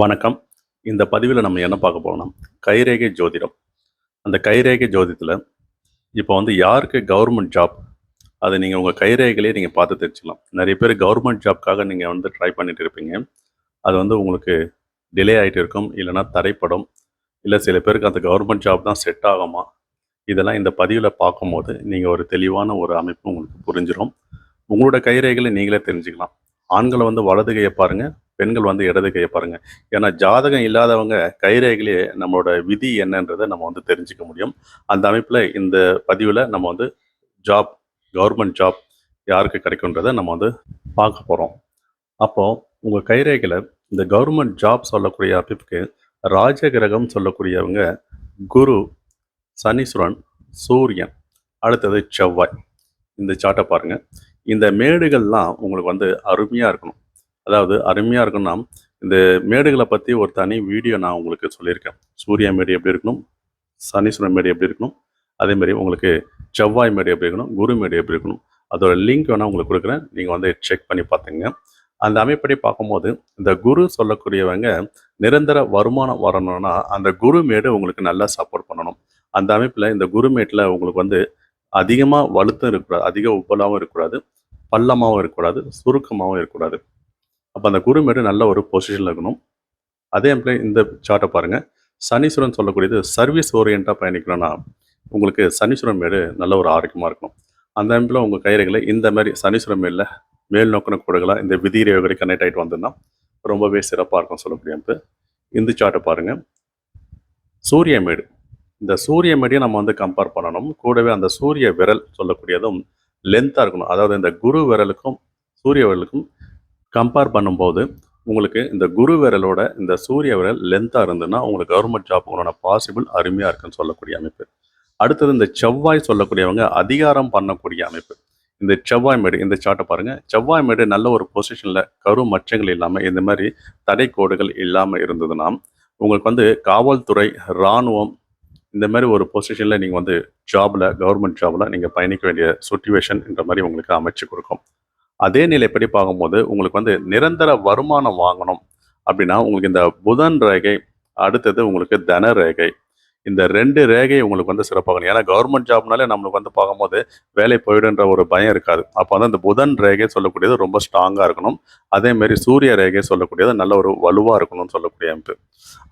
வணக்கம். இந்த பதிவில் நம்ம என்ன பார்க்க போகிறோம்னா கைரேகை ஜோதிடம். அந்த கைரேகை ஜோதிடத்தில் இப்போ வந்து யாருக்கு கவர்மெண்ட் ஜாப் அதை நீங்கள் உங்கள் கைரேகையிலே நீங்கள் பார்த்து தெரிஞ்சுக்கலாம். நிறைய பேர் கவர்மெண்ட் ஜாப்க்காக நீங்கள் வந்து ட்ரை பண்ணிட்டு இருப்பீங்க. அது வந்து உங்களுக்கு டிலே ஆகிட்டு இருக்கும். இல்லைன்னா தரைப்படும் இல்லை சில பேருக்கு அந்த கவர்மெண்ட் ஜாப் தான் செட் ஆகுமா? இதெல்லாம் இந்த பதிவில் பார்க்கும்போது நீங்கள் ஒரு தெளிவான ஒரு அமைப்பு உங்களுக்கு புரிஞ்சிடும் உங்களோட கைரேகைகளை நீங்களே தெரிஞ்சுக்கலாம். ஆண்களை வந்து வலது கையை பாருங்கள் பெண்கள் வந்து இடது கையை பாருங்க. ஏன்னா ஜாதகம் இல்லாதவங்க கைரேகையிலே நம்மளோட விதி என்னன்றதை நம்ம வந்து தெரிஞ்சுக்க முடியும். அந்த அமைப்பில் இந்த பதிவில் நம்ம வந்து ஜாப் கவர்மெண்ட் ஜாப் யாருக்கு கிடைக்குன்றதை நம்ம வந்து பார்க்க போகிறோம் அப்போது உங்கள் கைரேகையில் இந்த கவர்மெண்ட் ஜாப் சொல்லக்கூடிய அமைப்புக்கு ராஜகிரகம் சொல்லக்கூடியவங்க குரு சனீஸ்வரன் சூரியன் அடுத்தது செவ்வாய். இந்த சார்ட்டை பாருங்கள் இந்த மேடுகள்லாம் உங்களுக்கு வந்து அருமையாக இருக்கணும். அதாவது அருமையாக இருக்குன்னா இந்த மேடுகளை பற்றி ஒரு தனி வீடியோ நான் உங்களுக்கு சொல்லியிருக்கேன். சூர்யா மேடு எப்படி இருக்கணும்? சனீஸ்வரன் மேடு எப்படி இருக்கணும்? அதேமாரி உங்களுக்கு செவ்வாய் மேடு எப்படி இருக்கணும்? குரு மேடு எப்படி இருக்கணும்? அதோட லிங்க் வேணால் உங்களுக்கு கொடுக்குறேன். நீங்கள் வந்து செக் பண்ணி பார்த்துங்க அந்த அமைப்படி பார்க்கும்போது இந்த குரு சொல்லக்கூடியவங்க நிரந்தர வருமானம் வரணும்னா அந்த குரு மேடு உங்களுக்கு நல்லா சப்போர்ட் பண்ணணும். அந்த அமைப்பில் இந்த குரு மேட்டில் உங்களுக்கு வந்து அதிகமாக வலுத்தும் இருக்கக்கூடாது. அதிக உப்பலாகவும் இருக்கக்கூடாது. பள்ளமாகவும் இருக்கக்கூடாது. சுருக்கமாகவும் இருக்கக்கூடாது. அப்போ அந்த குருமேடு நல்ல ஒரு பொசிஷனில் இருக்கணும். அதே மாதிரி இந்த சார்ட்டை பாருங்கள் சனீஸ்வரன் சொல்லக்கூடியது சர்வீஸ் ஓரியண்டாக பயணிக்கணும்னா உங்களுக்கு சனீஸ்வரன் மேடு நல்ல ஒரு ஆரோக்கியமாக இருக்கணும். அந்த அமைப்பில் உங்கள் கைரேகளை இந்த மாதிரி சனீஸ்வரன் மேலில் மேல் நோக்கின கூடுகளாக இந்த விதி ரேவகடி கனெக்ட் ஆகிட்டு வந்ததுன்னா ரொம்பவே சிறப்பாக இருக்கும் சொல்லக்கூடிய அமைப்பு இந்த சார்ட்டை பாருங்கள் சூரிய மேடு. இந்த சூரிய மேடையும் நம்ம வந்து கம்பேர் பண்ணணும். கூடவே அந்த சூரிய விரல் சொல்லக்கூடியதும் லென்த்தாக இருக்கணும். அதாவது இந்த குரு விரலுக்கும் சூரிய விரலுக்கும் கம்பேர் பண்ணும்போது உங்களுக்கு இந்த குரு விரலோட இந்த சூரிய விரல் லென்த்தாக இருந்ததுன்னா உங்களுக்கு கவர்மெண்ட் ஜாப் உங்களோட பாசிபிள் அருமையாக இருக்குன்னு சொல்லக்கூடிய அமைப்பு. அடுத்தது இந்த செவ்வாய் சொல்லக்கூடியவங்க அதிகாரம் பண்ணக்கூடிய அமைப்பு. இந்த செவ்வாய் மேடு இந்த சார்ட்டை பாருங்கள் செவ்வாய் மேடு நல்ல ஒரு பொசிஷனில் கரு மச்சங்கள் இல்லாமல் இந்த மாதிரி தடை கோடுகள் இல்லாமல் இருந்ததுன்னா உங்களுக்கு வந்து காவல்துறை இராணுவம் இந்த மாதிரி ஒரு பொசிஷனில் நீங்கள் வந்து ஜாபில் கவர்மெண்ட் ஜாபில் நீங்கள் பயணிக்க வேண்டிய சுச்சுவேஷன் இந்த மாதிரி உங்களுக்கு அமைச்சு கொடுக்கும். அதே நிலைப்படி பார்க்கும்போது உங்களுக்கு வந்து நிரந்தர வருமானம் வாங்கணும் அப்படின்னா உங்களுக்கு இந்த புதன் ரேகை அடுத்தது உங்களுக்கு தன ரேகை. இந்த ரெண்டு ரேகை உங்களுக்கு வந்து சிறப்பாகணும். ஏன்னா கவர்மெண்ட் ஜாப்னாலே நம்மளுக்கு வந்து பார்க்கும்போது வேலை போயிடுன்ற ஒரு பயம் இருக்காது. அப்போ வந்து அந்த புதன் ரேகை சொல்லக்கூடியது ரொம்ப ஸ்ட்ராங்காக இருக்கணும். அதேமாரி சூரிய ரேகை சொல்லக்கூடியது நல்ல ஒரு வலுவாக இருக்கணும்னு சொல்லக்கூடிய அமைப்பு.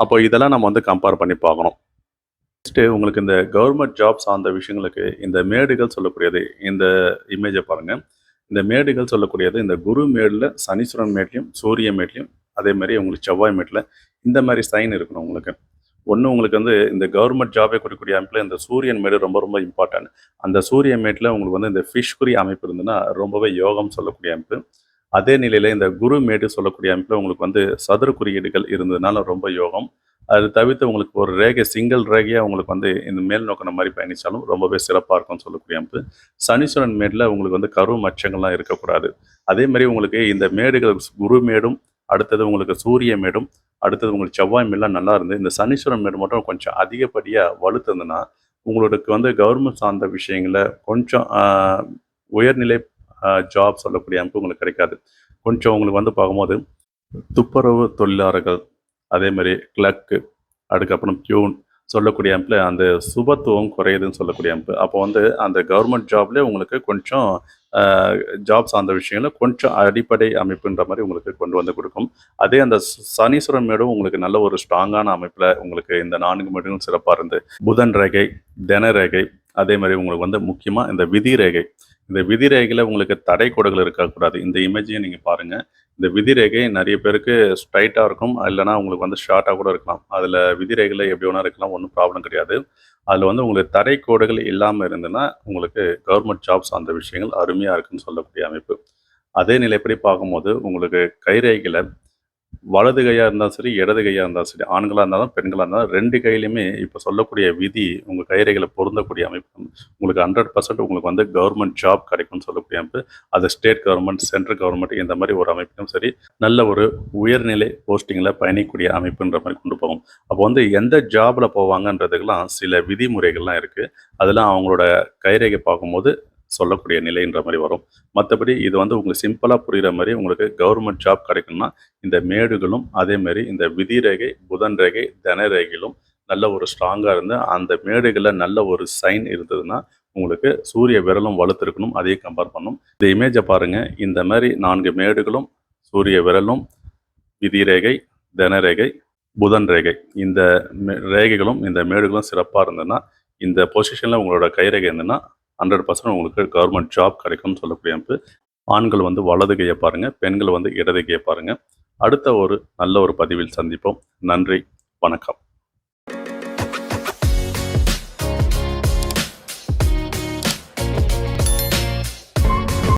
அப்போ இதெல்லாம் நம்ம வந்து கம்பேர் பண்ணி பார்க்கணும். நெக்ஸ்ட்டு உங்களுக்கு இந்த கவர்மெண்ட் ஜாப் சார்ந்த விஷயங்களுக்கு இந்த மேடுகள் சொல்லக்கூடியது இந்த இமேஜை பாருங்கள் இந்த மேடுகள் சொல்லக்கூடியது இந்த குரு மேடில் சனீஸ்வரன் மேட்லையும் சூரிய மேட்லையும் அதே மாதிரி உங்களுக்கு செவ்வாய் மேட்டில் இந்த மாதிரி சைன் இருக்கணும் உங்களுக்கு. ஒன்று உங்களுக்கு வந்து இந்த கவர்மெண்ட் ஜாபை கொடுக்கக்கூடிய அமைப்பில் இந்த சூரியன் மேடு ரொம்ப ரொம்ப இம்பார்ட்டன்ட் அந்த சூரிய மேட்டில் உங்களுக்கு வந்து இந்த ஃபிஷ்குரி அமைப்பு இருந்ததுன்னா ரொம்பவே யோகம் சொல்லக்கூடிய அமைப்பு. அதே நிலையில் இந்த குரு மேடு சொல்லக்கூடிய அமைப்பில் உங்களுக்கு வந்து சதுர குறியீடுகள் இருந்ததுனால ரொம்ப யோகம். அது தவிர்த்து உங்களுக்கு ஒரு ரேகை சிங்கிள் ரேகையாக உங்களுக்கு வந்து இந்த மேல் நோக்கின மாதிரி பயணித்தாலும் ரொம்பவே சிறப்பாக இருக்கும்னு சொல்லக்கூடிய அமைப்பு சனீஸ்வரன் மேடில் உங்களுக்கு வந்து கரு மச்சங்கள்லாம் இருக்கக்கூடாது. அதே மாதிரி உங்களுக்கு இந்த மேடுகள் குரு மேடும் அடுத்தது உங்களுக்கு சூரிய மேடும் அடுத்தது உங்களுக்கு செவ்வாய் மேலாம் நல்லா இருந்து இந்த சனீஸ்வரன் மேடு மட்டும் கொஞ்சம் அதிகப்படியாக வலுத்துருந்துன்னா உங்களுக்கு வந்து கவர்மெண்ட் சார்ந்த விஷயங்களை கொஞ்சம் உயர்நிலை ஜாப் சொல்லக்கூடிய அமைப்பு உங்களுக்கு கிடைக்காது. கொஞ்சம் உங்களுக்கு வந்து பார்க்கும்போது துப்புரவு தொழிலாளர்கள் அதே மாதிரி கிளக்கு அதுக்கப்புறம் டியூன் சொல்லக்கூடிய அமைப்பில் அந்த சுபத்துவம் குறையுதுன்னு சொல்லக்கூடிய அமைப்பு அப்போ வந்து அந்த கவர்மெண்ட் ஜாப்லேயே உங்களுக்கு கொஞ்சம் ஜாப் சார்ந்த விஷயங்கள கொஞ்சம் அடிப்படை அமைப்புன்ற மாதிரி உங்களுக்கு கொண்டு வந்து கொடுக்கும். அதே அந்த சனீஸ்வரன் மேடும் உங்களுக்கு நல்ல ஒரு ஸ்ட்ராங்கான அமைப்பில் உங்களுக்கு இந்த நான்கு மேடும் சிறப்பாக இருந்து புதன் ரேகை தின ரேகை அதே மாதிரி உங்களுக்கு வந்து முக்கியமாக இந்த விதி ரேகை. இந்த விதி ரேகையில் உங்களுக்கு தடை கோடுகள் இருக்கக்கூடாது. இந்த இமேஜையும் நீங்கள் பாருங்கள் இந்த விதி ரேகை நிறைய பேருக்கு ஸ்ட்ரைட்டாக இருக்கும். இல்லைனா உங்களுக்கு வந்து ஷார்ட்டாக கூட இருக்கலாம். அதில் விதிரேகையில் எப்படி வேணா இருக்கலாம். ஒன்றும் ப்ராப்ளம் கிடையாது. அதில் வந்து உங்களுக்கு தரைக்கோடுகள் இல்லாமல் இருந்ததுன்னா உங்களுக்கு கவர்மெண்ட் ஜாப்ஸ் அந்த விஷயங்கள் அருமையாக இருக்குன்னு சொல்லக்கூடிய அமைப்பு. அதே நிலைப்படி பார்க்கும்போது உங்களுக்கு கைரேகையில் வலது கையாக இருந்தாலும் சரி இடது கையாக இருந்தாலும் சரி ஆண்களாக இருந்தாலும் பெண்களாக இருந்தாலும் ரெண்டு கையிலையுமே இப்போ சொல்லக்கூடிய விதி உங்கள் கைரேகையில் பொருந்தக்கூடிய அமைப்பு உங்களுக்கு ஹண்ட்ரட் பர்சன்ட் உங்களுக்கு வந்து கவர்மெண்ட் ஜாப் கிடைக்கும்னு சொல்லக்கூடிய அமைப்பு. அது ஸ்டேட் கவர்மெண்ட் சென்ட்ரல் கவர்மெண்ட் இந்த மாதிரி ஒரு அமைப்பிலும் சரி நல்ல ஒரு உயர்நிலை போஸ்டிங்கில் பயணிக்கக்கூடிய அமைப்புன்ற மாதிரி கொண்டு போகும். அப்போ வந்து எந்த ஜாபில் போவாங்கன்றதுக்கெல்லாம் சில விதிமுறைகள்லாம் இருக்குது அதெல்லாம் அவங்களோட கைரேகை பார்க்கும்போது சொல்லக்கூடிய நிலைன்ற மாதிரி வரும். மற்றபடி இது வந்து உங்களுக்கு சிம்பிளாக புரிகிற மாதிரி உங்களுக்கு கவர்மெண்ட் ஜாப் கிடைக்கணும்னா இந்த மேடுகளும் அதேமாரி இந்த விதி ரேகை புதன் ரேகை தன ரேகையிலும் நல்ல ஒரு ஸ்ட்ராங்காக இருந்து அந்த மேடுகளில் நல்ல ஒரு சைன் இருந்ததுன்னா உங்களுக்கு சூரிய விரலும் வலுத்திருக்கணும் அதையும் கம்பேர் பண்ணும். இந்த இமேஜை பாருங்கள் இந்த மாதிரி நான்கு மேடுகளும் சூரிய விரலும் விதி ரேகை தன ரேகை புதன் ரேகை. இந்த மே- ரேகைகளும் இந்த மேடுகளும் சிறப்பாக இருந்ததுன்னா இந்த பொசிஷனில் உங்களோட கைரேகை இருந்ததுன்னா ஹண்ட்ரட் பர்சன்ட் உங்களுக்கு கவர்மெண்ட் ஜாப் கிடைக்கும்னு சொல்லக்கூடிய அமைப்பு. ஆண்கள் வந்து வலது கையை பாருங்கள் பெண்கள் வந்து இடது கையை பாருங்கள் அடுத்த ஒரு நல்ல ஒரு பதிவில் சந்திப்போம். நன்றி வணக்கம்.